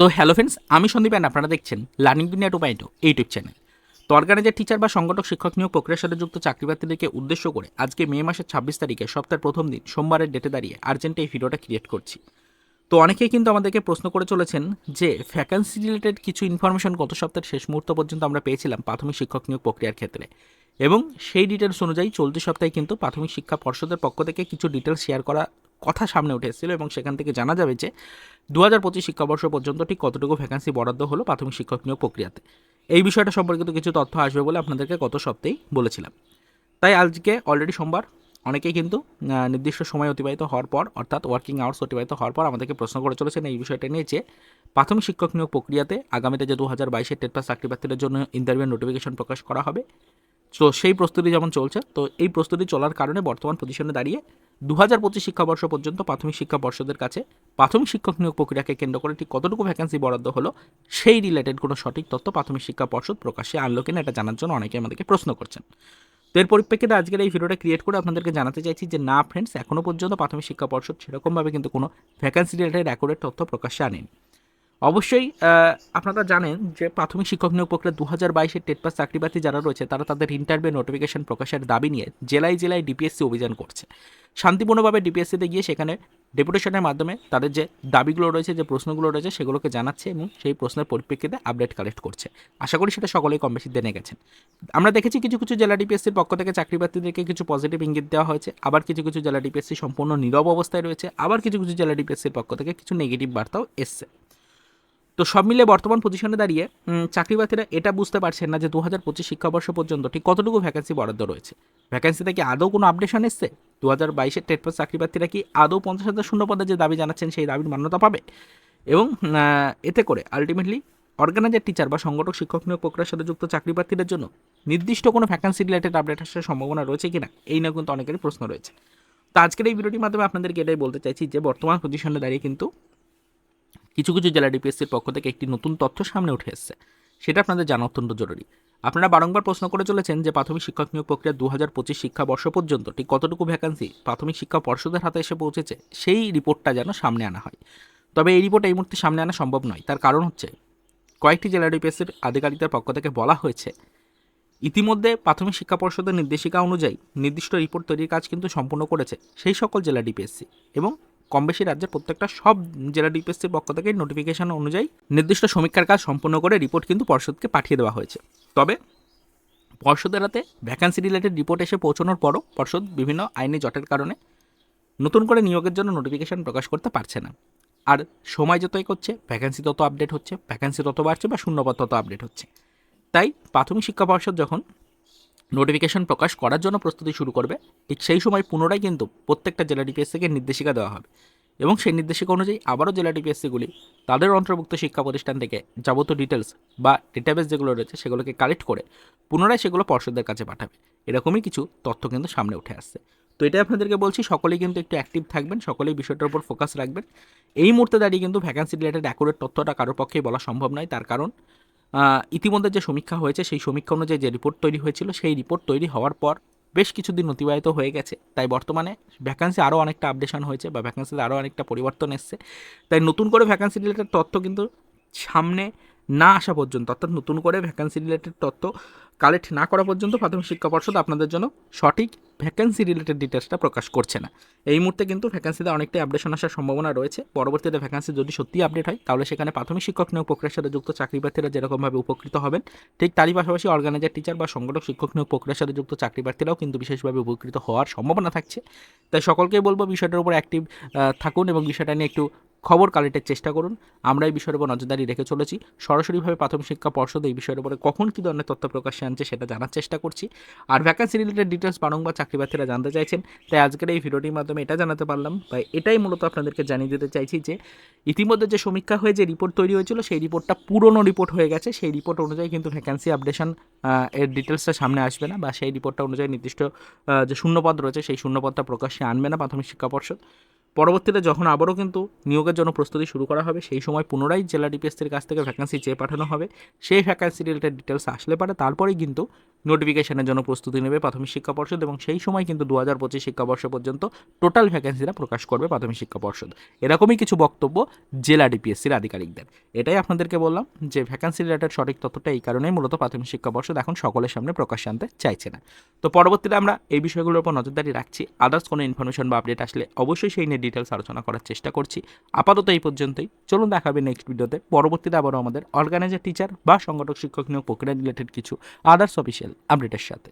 তো hello friends আমি Sandeep and আপনারা দেখছেন learning Duniya two point YouTube channel তো অর্গানাইজার টিচার বা সংগঠক, শিক্ষক নিয়োগ প্রক্রিয়ার সাথে যুক্ত চাকরিপ্রার্থীদেরকে উদ্দেশ্য করে আজকে মে মাসের ছাব্বিশ তারিখে, সপ্তাহের প্রথম দিন, সোমবারের ডেটে দাঁড়িয়ে আর্জেন্টে এই ভিডিওটা ক্রিয়েট করছি। তো অনেকেই কিন্তু আমাদেরকে প্রশ্ন করে চলেছেন যে ভ্যাকান্সি রিলেটেড কিছু ইনফরমেশন গত সপ্তাহের শেষ মুহূর্ত পর্যন্ত আমরা পেয়েছিলাম প্রাথমিক শিক্ষক নিয়োগ প্রক্রিয়ার ক্ষেত্রে। এবং সেই ডিটেলস অনুযায়ী চলতি সপ্তাহে কিন্তু প্রাথমিক শিক্ষা পর্ষদের পক্ষ থেকে কিছু ডিটেলস শেয়ার করা কথা সামনে উঠে এসেছিল এবং সেখান থেকে জানা যাবে যে দু হাজার পঁচিশ শিক্ষাবর্ষ পর্যন্ত ঠিক কতটুকু ভ্যাকান্সি বরাদ্দ হলো প্রাথমিক শিক্ষক নিয়োগ প্রক্রিয়াতে। এই বিষয়টা সম্পর্কিত কিছু তথ্য আসবে বলে আপনাদেরকে গত সপ্তাহেই বলেছিলাম। তাই আজকে অলরেডি সোমবার, অনেকেই কিন্তু নির্দিষ্ট সময় অতিবাহিত হওয়ার পর, অর্থাৎ ওয়ার্কিং আওয়ার্স অতিবাহিত হওয়ার পর আমাদেরকে প্রশ্ন করে চলেছেন এই বিষয়টা নিয়ে যে প্রাথমিক শিক্ষক নিয়োগ প্রক্রিয়াতে আগামীতে যে দু হাজার বাইশের টেট পাস চাকরি প্রার্থীদের জন্য ইন্টারভিউ নোটিফিকেশন প্রকাশ করা হবে তো সেই প্রস্তুতি যেমন চলছে, তো এই প্রস্তুতি চলার কারণে বর্তমান পজিশনে দাঁড়িয়ে দু হাজার পঁচিশ শিক্ষাবর্ষ পর্যন্ত প্রাথমিক শিক্ষা পর্ষদের কাছে প্রাথমিক শিক্ষক নিয়োগ প্রক্রিয়াকে কেন্দ্র করে ঠিক কতটুকু ভ্যাকেন্সি বরাদ্দ হলো, সেই রিলেটেড কোনো সঠিক তথ্য প্রাথমিক শিক্ষা পর্ষদ প্রকাশে আনলো কিনা এটা জানার জন্য অনেকে আমাদেরকে প্রশ্ন করছেন। তো এর পরিপ্রেক্ষিতে আজকের এই ভিডিওটা ক্রিয়েট করে আপনাদেরকে জানাতে চাইছি যে, না ফ্রেন্ডস এখনও পর্যন্ত প্রাথমিক শিক্ষা পর্ষদ সেরকমভাবে কিন্তু কোনো ভ্যাকেন্সি রিলেটেড অ্যাকুরেট তথ্য প্রকাশ্যে আনেনি। অবশ্যই আপনারা জানেন যে প্রাথমিক শিক্ষক নিয়োগ প্রক্রিয়া দু হাজার বাইশের টেট পাস চাকরিপ্রার্থী যারা রয়েছে, তারা তাদের ইন্টারভিউ নোটিফিকেশন প্রকাশের দাবি নিয়ে জেলায় জেলায় ডিপিএসসি অভিযান করছে। শান্তিপূর্ণভাবে ডিপিএসসিতে গিয়ে সেখানে ডেপুটেশনের মাধ্যমে তাদের যে দাবিগুলো রয়েছে, যে প্রশ্নগুলো রয়েছে, সেগুলোকে জানাচ্ছে এবং সেই প্রশ্নের পরিপ্রেক্ষিতে আপডেট কালেক্ট করছে। আশা করি সেটা সকলেই কম বেশি জেনে গেছেন। আমরা দেখেছি কিছু কিছু জেলা ডিপিএসসির পক্ষ থেকে চাকরি প্রার্থীদেরকে কিছু পজিটিভ ইঙ্গিত দেওয়া হয়েছে। আবার কিছু কিছু জেলা ডিপিএসসি সম্পূর্ণ নীরব অবস্থায় রয়েছে। আবার কিছু কিছু জেলা ডিপিএসসির পক্ষ থেকে কিছু নেগেটিভ বার্তাও এসছে। তো সব মিলে বর্তমান পজিশনে দাঁড়িয়ে উম, চাকরি প্রার্থীরা এটা বুঝতে পারছেন না যে দু হাজার পঁচিশ শিক্ষাবর্ষ পর্যন্ত ঠিক কতটুকু ভ্যাকেন্সি বরাদ্দ রয়েছে। ভ্যাকেন্সিতে কি আদৌ কোনো আপডেশন এসছে? দু হাজার বাইশের টেট পাস চাকরি প্রার্থীরা কি আদৌ পঞ্চাশ হাজার শূন্য পদে যে দাবি জানাচ্ছেন সেই দাবির মান্যতা পাবে? এবং এতে করে আলটিমেটলি অর্গানাইজার টিচার বা সংগঠক শিক্ষক নিয়োগ প্রক্রিয়ার সাথে যুক্ত চাকরি প্রার্থীদের জন্য নির্দিষ্ট কোনো ভ্যাকেন্সি রিলেটেড আপডেট আসার সম্ভাবনা রয়েছে কিনা? এই নিয়ে কিন্তু অনেকেরই প্রশ্ন রয়েছে। তো আজকের এই ভিডিওটির মাধ্যমে আপনাদেরকে এটাই বলতে চাইছি যে বর্তমান পজিশনে দাঁড়িয়ে কিন্তু কিছু কিছু জেলা ডিপিএসসির পক্ষ থেকে একটি নতুন তথ্য সামনে উঠে এসেছে। সেটা আপনাদের জানা অত্যন্ত জরুরি। আপনারা বারংবার প্রশ্ন করে চলেছেন যে প্রাথমিক শিক্ষক নিয়োগ প্রক্রিয়া দু হাজার পঁচিশ শিক্ষাবর্ষ পর্যন্ত ঠিক কতটুকু ভ্যাকান্সি প্রাথমিক শিক্ষা পর্ষদের হাতে এসে পৌঁছেছে, সেই রিপোর্টটা যেন সামনে আনা হয়। তবে এই রিপোর্ট এই মুহূর্তে সামনে আনা সম্ভব নয়। তার কারণ হচ্ছে, কয়েকটি জেলা ডিপিএসসির আধিকারিকদের পক্ষ থেকে বলা হয়েছে, ইতিমধ্যে প্রাথমিক শিক্ষা পর্ষদের নির্দেশিকা অনুযায়ী নির্দিষ্ট রিপোর্ট তৈরির কাজ কিন্তু সম্পূর্ণ করেছে সেই সকল জেলা ডিপিএসসি এবং কম বেশি রাজ্যের প্রত্যেকটা সব জেলা ডিপিএসসির পক্ষ থেকে নোটিফিকেশন অনুযায়ী নির্দিষ্ট সমীক্ষার কাজ সম্পূর্ণ করে রিপোর্ট কিন্তু পর্ষদকে পাঠিয়ে দেওয়া হয়েছে। তবে পর্ষদের হাতে ভ্যাকান্সি রিলেটেড রিপোর্ট এসে পৌঁছানোর পরও পর্ষদ বিভিন্ন আইনি জটের কারণে নতুন করে নিয়োগের জন্য নোটিফিকেশন প্রকাশ করতে পারছে না। আর সময় যতই করছে ভ্যাকান্সি তত আপডেট হচ্ছে ভ্যাকান্সি তত বাড়ছে বা শূন্যপদ তত আপডেট হচ্ছে। তাই প্রাথমিক শিক্ষা পর্ষদ যখন নোটিফিকেশন প্রকাশ করার জন্য প্রস্তুতি শুরু করবে। ঠিক সেই সময় পুনরায় কিন্তু প্রত্যেকটা জেলা ডিপিএসসিকে নির্দেশিকা দেওয়া হবে এবং সেই নির্দেশিকা অনুযায়ী আবারও জেলা ডিপিএসসিগুলি তাদের অন্তর্ভুক্ত শিক্ষা প্রতিষ্ঠান থেকে যাবতীয় ডিটেলস বা ডেটাবেস যেগুলো রয়েছে সেগুলোকে কালেক্ট করে পুনরায় সেগুলো পর্ষদের কাছে পাঠাবে। এরকমই কিছু তথ্য কিন্তু সামনে উঠে আসছে। তো এটাই আপনাদেরকে বলছি, সকলেই কিন্তু একটু অ্যাক্টিভ থাকবেন, সকলেই বিষয়টার উপর ফোকাস রাখবেন। এই মুহূর্তে দাঁড়িয়ে কিন্তু ভ্যাকান্সি রিলেটেড অ্যাকুরেট তথ্যটা কারোর পক্ষেই বলা সম্ভব নয়, তার কারণ ইতিমধ্যে যে সমীক্ষা হয়েছে, সেই সমীক্ষা অনুযায়ী যে রিপোর্ট তৈরি হয়েছিল, সেই রিপোর্ট তৈরি হওয়ার পর বেশ কিছুদিন অতিবাহিত হয়ে গেছে। তাই বর্তমানে ভ্যাকান্সি আরও অনেকটা আপডেশন হয়েছে বা ভ্যাকান্সিতে আরও অনেকটা পরিবর্তন এসছে। তাই নতুন করে ভ্যাকান্সি রিলেটেড তথ্য কিন্তু সামনে না আসা পর্যন্ত, অর্থাৎ নতুন করে ভ্যাকান্সি রিলেটেড তথ্য কালেক্ট না করা পর্যন্ত প্রাথমিক শিক্ষা পর্ষদ আপনাদের জন্য সঠিক ভ্যাকান্সি রিলেটেড ডিটেলসটা প্রকাশ করছে না। এই মুহূর্তে কিন্তু ভ্যাকান্সিতে অনেকটাই আপডেশন আসার সম্ভাবনা রয়েছে। পরবর্তীতে ভ্যাকান্সি যদি সত্যি আপডেট হয়, তাহলে সেখানে প্রাথমিক শিক্ষক নিয়োগ প্রক্রিয়ার সাথে যুক্ত চাকরি প্রার্থীরা যেরকমভাবে উপকৃত হবেন, ঠিক তারই পাশাপাশি অর্গানাইজার টিচার বা সংগঠক শিক্ষক নিয়োগ প্রক্রিয়ার সাথে যুক্ত চাকরি প্রার্থীরাও কিন্তু বিশেষভাবে উপকৃত হওয়ার সম্ভাবনা থাকছে। তাই সকলকেই বলব বিষয়টার উপর অ্যাক্টিভ থাকুন এবং বিষয়টা নিয়ে একটু খবর কালেক্টের চেষ্টা করুন। আমরা এই বিষয়ের উপর নজরদারি রেখে চলেছি। সরাসরিভাবে প্রাথমিক শিক্ষা পর্ষদ এই বিষয়ের উপরে কখন কী ধরনের তথ্য প্রকাশ্যে আনছে সেটা জানার চেষ্টা করছি। আর ভ্যাকান্সি রিলেটেড ডিটেলস বারংবার চাকরি প্রার্থীরা জানতে চাইছেন, তাই আজকের এই ভিডিওটির মাধ্যমে এটা জানাতে পারলাম। বা এটাই মূলত আপনাদেরকে জানিয়ে দিতে চাইছি যে, ইতিমধ্যে যে সমীক্ষা হয়ে যে রিপোর্ট তৈরি হয়েছিল, সেই রিপোর্টটা পুরনো রিপোর্ট হয়ে গেছে। সেই রিপোর্ট অনুযায়ী কিন্তু ভ্যাকান্সি আপডেশন এর ডিটেলসটা সামনে আসবে না। বা সেই রিপোর্টটা অনুযায়ী নির্দিষ্ট যে শূন্যপদ রয়েছে, সেই শূন্যপদটা প্রকাশ্যে আনবে না প্রাথমিক শিক্ষা পর্ষদ। পরবর্তীতে যখন আবারও কিন্তু নিয়োগের জন্য প্রস্তুতি শুরু করা হবে, সেই সময় পুনরায় জেলা ডিপিএসসির কাছ থেকে ভ্যাকান্সি চেয়ে পাঠানো হবে। সেই ভ্যাকান্সি রিলেটেড ডিটেলস আসলে পারে, তারপরেই কিন্তু নোটিফিকেশনের জন্য প্রস্তুতি নেবে প্রাথমিক শিক্ষা পর্ষদ এবং সেই সময় কিন্তু দু হাজার পঁচিশ শিক্ষাবর্ষ পর্যন্ত টোটাল ভ্যাকান্সিটা প্রকাশ করবে প্রাথমিক শিক্ষা পর্ষদ। এরকমই কিছু বক্তব্য জেলা ডিপিএসসির আধিকারিকদের। এটাই আপনাদেরকে বললাম যে ভ্যাকান্সি রিলেটেড সঠিক তথ্যটা এই কারণেই মূলত প্রাথমিক শিক্ষা পর্ষদ এখন সকলের সামনে প্রকাশ আনতে চাইছে না। তো পরবর্তীতে আমরা এই বিষয়গুলোর উপর নজরদারি রাখছি। আদার্স কোনো ইনফরমেশন বা আপডেট আসলে অবশ্যই সেই নিয়ে ডিটেলস আলোচনা করার চেষ্টা করছি। আপাতত এই পর্যন্তই। চলুন দেখাবে নেক্সট ভিডিওতে পরবর্তীতে আবারও আমাদের অর্গানাইজার টিচার বা সংগঠক, শিক্ষক নিয়োগ প্রক্রিয়া রিলেটেড কিছু আদার্স অফিসিয়াল আপডেটের সাথে।